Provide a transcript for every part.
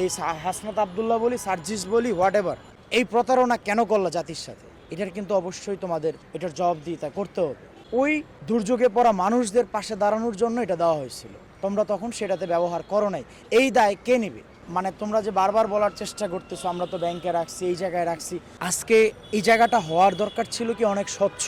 এই হাসনাত আবদুল্লাহ বলি, সার্জিস বলি হোয়াট এভার এই প্রতারণা কেন করল জাতির সাথে? এটার কিন্তু অবশ্যই তোমাদের এটার জবাবদিহিতা করতে হবে। ওই দুর্যোগে পড়া মানুষদের পাশে দাঁড়ানোর জন্য এটা দেওয়া হয়েছিল। তোমরা তখন সেটাতে ব্যবহার করো নাই। এই দায় কে নেবে? মানে তোমরা যে বারবার বলার চেষ্টা করতেছো, আমরা তো ব্যাংকে রাখছি, এই জায়গায় রাখছি। আজকে এই জায়গাটা হওয়ার দরকার ছিল কি অনেক স্বচ্ছ।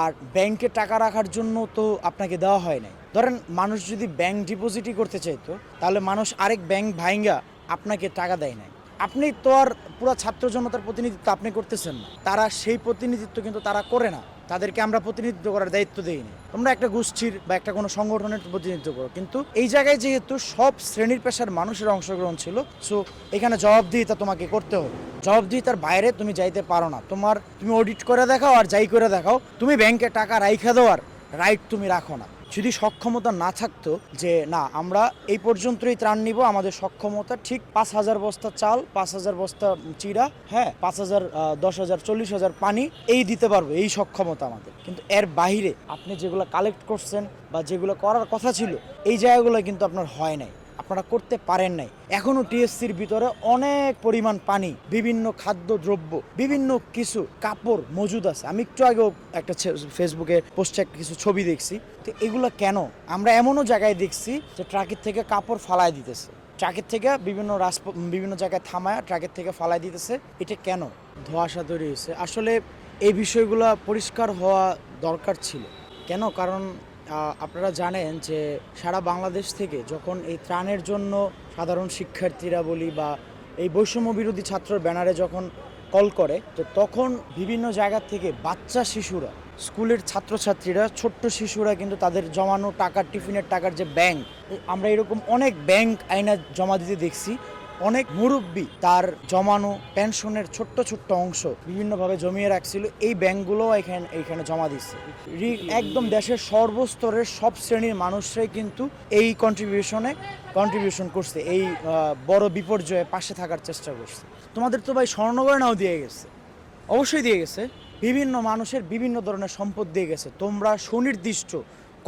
আর ব্যাংকে টাকা রাখার জন্য তো আপনাকে দেওয়া হয় নাই। ধরেন মানুষ যদি ব্যাংক ডিপোজিটই করতে চাইতো, তাহলে মানুষ আরেক ব্যাংক ভাইঙ্গা আপনাকে টাকা দেয় নাই। আপনি তো আর পুরো ছাত্র জনতার প্রতিনিধিত্ব আপনি করতেছেন না। তারা সেই প্রতিনিধিত্ব কিন্তু তারা করে না। তাদেরকে আমরা প্রতিনিধিত্ব করার দায়িত্ব দেইনি তোমরা একটা গোষ্ঠীর বা একটা কোনো সংগঠনের প্রতিনিধিত্ব করো। কিন্তু এই জায়গায় যেহেতু সব শ্রেণির পেশার মানুষের অংশগ্রহণ ছিল সো এখানে জবাবদিহিতা তোমাকে করতে হবে। জবাবদিহিতার বাইরে তুমি যাইতে পারো না। তোমার, তুমি অডিট করে দেখাও আর যাই করে দেখাও। তুমি ব্যাংকে টাকা রাইখা দেওয়ার রাইট তুমি রাখো না। যদি সক্ষমতা না থাকতো যে, না, আমরা এই পর্যন্তই ত্রাণ নিব, আমাদের সক্ষমতা ঠিক পাঁচ হাজার বস্তা চাল, পাঁচ হাজার বস্তা চিরা হ্যাঁ পাঁচ হাজার দশ হাজার, চল্লিশ হাজার পানি, এই দিতে পারব, এই সক্ষমতা আমাদের। কিন্তু এর বাহিরে আপনি যেগুলো কালেক্ট করছেন বা যেগুলো করার কথা ছিল, এই জায়গাগুলো কিন্তু আপনার হয় নাই। আপনারা করতে পারেন নাই। এখনও টিএসসির ভিতরে অনেক পরিমাণ পানি, বিভিন্ন খাদ্য দ্রব্য বিভিন্ন কিছু কাপড় মজুদ আছে। আমি একটু আগেও একটা ফেসবুকে পোস্টে কিছু ছবি দেখছি। তো এগুলো কেন? আমরা এমনও জায়গায় দেখছি যে ট্রাকের থেকে কাপড় ফালায় দিতেছে। ট্রাকের থেকে বিভিন্ন রাস্প বিভিন্ন জায়গায় থামায় ট্রাকের থেকে ফালায় দিতেছে। এটা কেন? ধোঁয়াশা তৈরি হয়েছে। আসলে এই বিষয়গুলো পরিষ্কার হওয়া দরকার ছিল। কেন? কারণ আপনারা জানেন যে সারা বাংলাদেশ থেকে যখন এই ত্রাণের জন্য সাধারণ শিক্ষার্থীরা বলি বা এই বৈষম্য বিরোধী ছাত্রর ব্যানারে যখন কল করে, তো তখন বিভিন্ন জায়গা থেকে বাচ্চা শিশুরা, স্কুলের ছাত্রছাত্রীরা, ছোট্ট শিশুরা কিন্তু তাদের জমানো টাকার, টিফিনের টাকার যে ব্যাংক আমরা এরকম অনেক ব্যাংক আইনা জমা দিতে দেখছি। অনেক মুরব্বী তার জমানো পেনশনের ছোট্ট ছোট্ট অংশ বিভিন্নভাবে জমিয়ে রাখছিল। এই ব্যাংকগুলো এখানে এখানে জমা দিচ্ছে একদম দেশের সর্বস্তরের সব শ্রেণির মানুষরাই কিন্তু এই কন্ট্রিবিউশনে কন্ট্রিবিউশন করছে। এই বড় বিপর্যয়ে পাশে থাকার চেষ্টা করছে। তোমাদের তো ভাই স্বর্ণগয়নাও দিয়ে গেছে। অবশ্যই দিয়ে গেছে। বিভিন্ন মানুষের বিভিন্ন ধরনের সম্পদ দিয়ে গেছে। তোমরা সুনির্দিষ্ট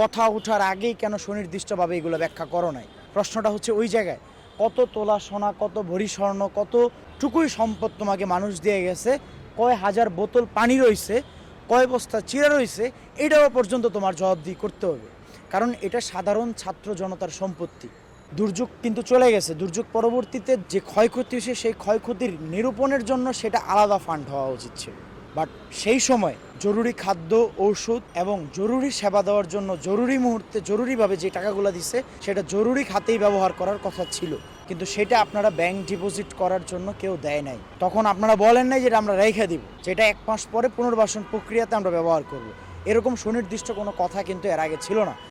কথা ওঠার আগেই কেন সুনির্দিষ্টভাবে এগুলো ব্যাখ্যা করো নাই? প্রশ্নটা হচ্ছে ওই জায়গায়। কত তোলা সোনা, কত ভরি স্বর্ণ কত টুকুই সম্পদ তোমাকে মানুষ দিয়ে গেছে, কয় হাজার বোতল পানি রয়েছে, কয় বস্তা চিরা রয়েছে, এটাও পর্যন্ত তোমার জবাবদিহি করতে হবে। কারণ এটা সাধারণ ছাত্র জনতার সম্পত্তি। দুর্যোগ কিন্তু চলে গেছে। দুর্যোগ পরবর্তীতে যে ক্ষয়ক্ষতি হয়েছে, সেই ক্ষয়ক্ষতির নিরূপণের জন্য সেটা আলাদা ফান্ড হওয়া উচিত ছিল। বাট সেই সময় জরুরি খাদ্য, ঔষধ এবং জরুরি সেবা দেওয়ার জন্য জরুরি মুহূর্তে জরুরিভাবে যে টাকাগুলো দিছে, সেটা জরুরি খাতেই ব্যবহার করার কথা ছিল। কিন্তু সেটা আপনারা ব্যাংক ডিপোজিট করার জন্য কেউ দেয় নাই। তখন আপনারা বলেন নাই যেটা আমরা রেখে দিব। যেটা এক মাস পরে পুনর্বাসন প্রক্রিয়াতে আমরা ব্যবহার করব। এরকম সুনির্দিষ্ট কোনো কথা কিন্তু এর আগে ছিল না।